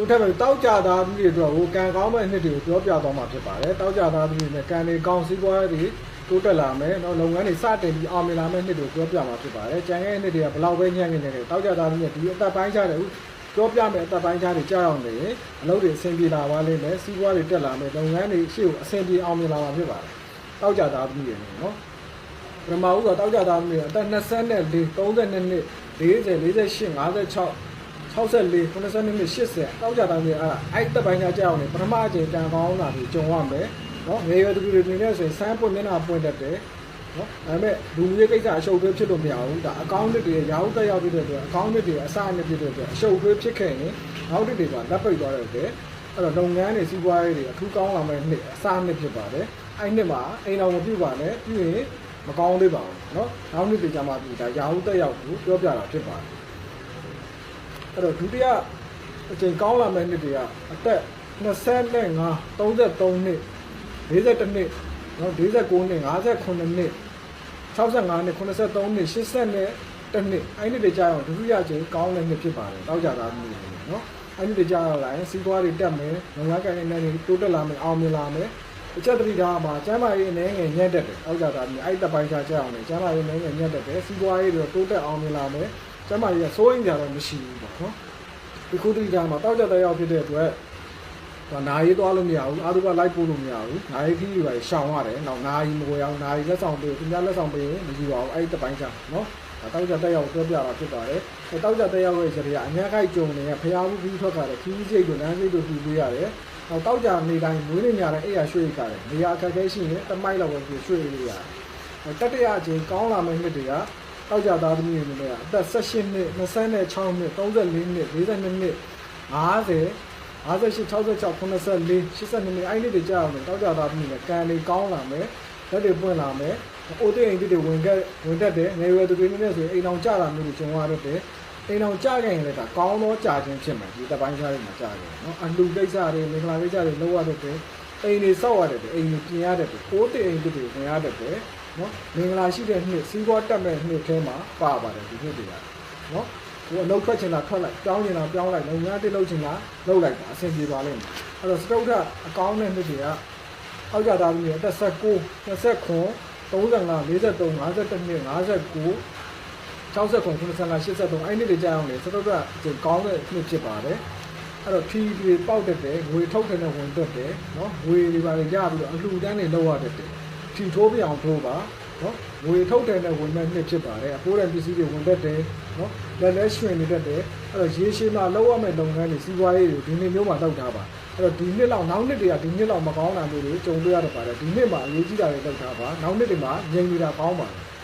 ကိုထက်ပဲတောက်ကြသားသူတွေအတွက်ဟိုကံကောင်းမဲ့နှစ်တွေကိုပြောပြသွားမှာဖြစ်ပါတယ်တောက်ကြသားသူတွေနဲ့ကံတွေကောင်းစည်းပွားတွေတိုးတက်လာမယ်နော်လုပ်ငန်းတွေစတင်ပြီးအောင်မြင်လာမဲ့နှစ်တွေကိုပြောပြမှာဖြစ်ပါတယ်ကျန်တဲ့နှစ်တွေကဘယ်လောက်ပဲညံ့နေတယ်တောက်ကြသားသူတွေဒီအသက်ပိုင်းခြားတယ်ပြောပြမယ်အသက်ပိုင်းခြားတွေကြားအောင်နေအလုပ်တွေအဆင်ပြေလာပါလိမ့်မယ်စီးပွားတွေတက်လာမယ်လုပ်ငန်းတွေရှေ့ကိုအဆင်ပြေအောင်မြင်လာမှာဖြစ်ပါတယ်တောက်ကြသားသူတွေနော်ပထမဦးဆိုတောက်ကြသားမျိုးအသက်24 32နှစ်40 48 56 64 82နှစ်80တောက်ကြသားမျိုးအဲ့ဒါအဲ့တက်ပိုင်းကကြောက်နေပထမအချိန်တန်ကောင်းတာပြီးကြုံရမယ်နော်ငယ်ရွယ်သူတွေနေနေဆိုရင်စမ်းပွင့်မျက်နှာပွင့်တတ်တယ်နော်ဒါပေမဲ့လူမျိုးကိစ္စအရှုပ်သွေးဖြစ်လို့မရဘူးဒါအကောင့်တစ်တွေရာဟုတက်ရောက်ဖြစ်တဲ့အတွက်အကောင့်တစ်တွေအစအနစ်ဖြစ်တဲ့အတွက်အရှုပ်သွေးဖြစ်ခဲ့ရင်နောက်တစ်တွေကလက်ပိတ်သွားတဲ့အတွက်အဲ့တော့လုပ်ငန်းတွေစီးပွားရေးတွေအထူးကောင်းလာမယ့်နှစ်အစအနစ်ဖြစ်ပါတယ်အဲ့နှစ်မှာအိမ်တော်မပြုတ်ပါနဲ့ပြီးရင် မကောင်းသေးပါဘူးเนาะနောက်နေ့ပြန်ကြမှာပြီဒါရာဟုတက်ရောက်ကိုပြောပြတာဖြစ်ပါတယ် အဲ့တော့ဒုတိယအချိန်ကောင်းလာမယ့်နှစ်တွေကအသက်25 33နှစ်41နှစ်နော်49နှစ်58နှစ်65နှစ်83နှစ်80နှစ်တနှစ်အဲ့ဒီတွေကြာအောင်ဒုတိယအချိန်ကောင်းတဲ့နှစ်ဖြစ်ပါတယ်တောက်ကြတာမျိုးနော်အဲ့ဒီတွေကြာလာရင်စီးပွားတွေတက်မယ်ငွေကြေးနဲ့နေတိုးတက်လာမယ်အောင်မြင်လာမယ်အချက်တိထားမှာကျမ်းမာရေးအနေငယ်ညံ့တက်တယ်အောက်ကြတာမျိုးအဲ့တပိုင်းခြားကြအောင်လေကျမ်းမာရေးအနေငယ်ညံ့တက်တယ်စီးပွားရေးတွေတိုးတက်အောင်မြင်လာမယ် ကျမ်းမာရေးကစိုးရင်ကြတော့မရှိဘူးပေါ့နော်ဒီခုတတိထားမှာတောက်ကြတဲ့ရောက်ဖြစ်တဲ့အတွက်တော့နာရီသွားလို့မရဘူးအာသုဘလိုက်ပို့လို့မရဘူးနာရီခီးတွေပါရှောင်ရတယ်နောက်နာရီမကိုရအောင်နာရီလက်ဆောင်ပေးသူများလက်ဆောင်ပေးရင်မယူပါဘူးအဲ့ဒီတပ်ပိုင်းခြားနော်တောက်ကြတဲ့ရောက်ပြောပြတာဖြစ်ပါတယ်အဲတောက်ကြတဲ့ရောက်ရဲ့စရိယအများကြီးကြုံနေဖျားဘူးပြီးထွက်ကြတယ်ခီးစိတ်တို့လမ်းစိတ်တို့ပြီးပေးရတယ်တော့တောက်ကြနေတိုင်းမွေးနေညတဲ့အိယာရွှေ့ကြတယ်နေရာအခက်အခဲရှိရင်တမိုက်လောက်ပဲရွှေ့ရွှေ့လို့ရတယ်တတိယအချိန်ကောင်းလာမယ့်နှစ်တွေက တောက်ကြသားသမီးတွေနဲ့အသက်18နှစ်26နှစ်34နှစ်42နှစ်42နှစ်50 58 66 84 82နှစ်အဲ့ဒီတွေကြာအောင်တောက်ကြသားသမီးနဲ့ကံလေးကောင်းလာမယ်လက်တွေပွင့်လာမယ်အိုးတိတ်အိမ်တွေဝင်ခဲ့ဝင်တတ်တယ်ငယ်ရွယ်သူတွေနဲ့ဆိုရင်အိမ်အောင်ကြတာမျိုးတွေကျုံရတတ်တယ်အိမ်အောင်ကြခဲ့ရင်လည်းဒါကောင်းသောကြာခြင်းဖြစ်မယ်ဒီတပိုင်းခြားတွေမှာကြာခဲ့နော်အလှကိစ္စတွေမင်္ဂလာကိစ္စတွေလုပ်ရတတ်တယ်အိမ်တွေစောက်ရတယ်အိမ်တွေပြင်ရတတ်တယ်ကိုးတိတ်အိမ်တွေဝင်ရတတ်တယ် နော်မင်္ဂလာရှိတဲ့နှစ်စီးပွားတက်မဲ့နှစ်ထဲမှာပါပါတယ်ဒီနှစ်တွေကနော်ကိုအလုပ်ထွက်ချင်တာထွက်လိုက်ပြောင်းချင်တာပြောင်းလိုက်လုပ်ငန်းတစ်လုပ်ချင်တာလုပ်လိုက်တာအဆင်ပြေပါလိမ့်မယ်အဲ့တော့စတုဒ္ဓအကောင်းတဲ့နှစ်တွေကအောက်ကြသားသမီးအသက်19 29 35 43 52နှစ်59 60ခု95 83အဲ့ဒီတွေကြာအောင်လေစတုတ္တအကျကောင်းတဲ့နှစ်ဖြစ်ပါတယ်အဲ့တော့ဖြီးတွေပေါက်တတ်တယ်ငွေထုတ်တယ်နဲ့ဝင်တတ်တယ်နော်ငွေတွေပါလေရပြီးတော့အလှူဒန်းတွေလောက်ရတတ်တယ် ဖြီးထိုးပြအောင်ထိုးပါနော်ငွေထုတ်တယ်နဲ့ဝင်မဲ့နှစ်ဖြစ်ပါတယ်အဖိုးတဲ့ပစ္စည်းတွေဝင်တတ်တယ်နော်လက်လဲရွှင်နေတတ်တယ်အဲ့တော့ရေရှည်မှာလောက်ရမယ့်လုပ်ငန်းတွေစီးပွားရေးတွေဒီနှစ်မျိုးမှာလောက်ထားပါအဲ့တော့ဒီနှစ်လောက်နောက်နှစ်တွေကဒီနှစ်လောက်မကောင်းတာမျိုးတွေကြုံတွေ့ရတတ်ပါတယ်ဒီနှစ်မှာအရေးကြီးတာတွေလောက်ထားပါနောက်နှစ်တွေမှာငြိမ်နေတာကောင်းပါတယ်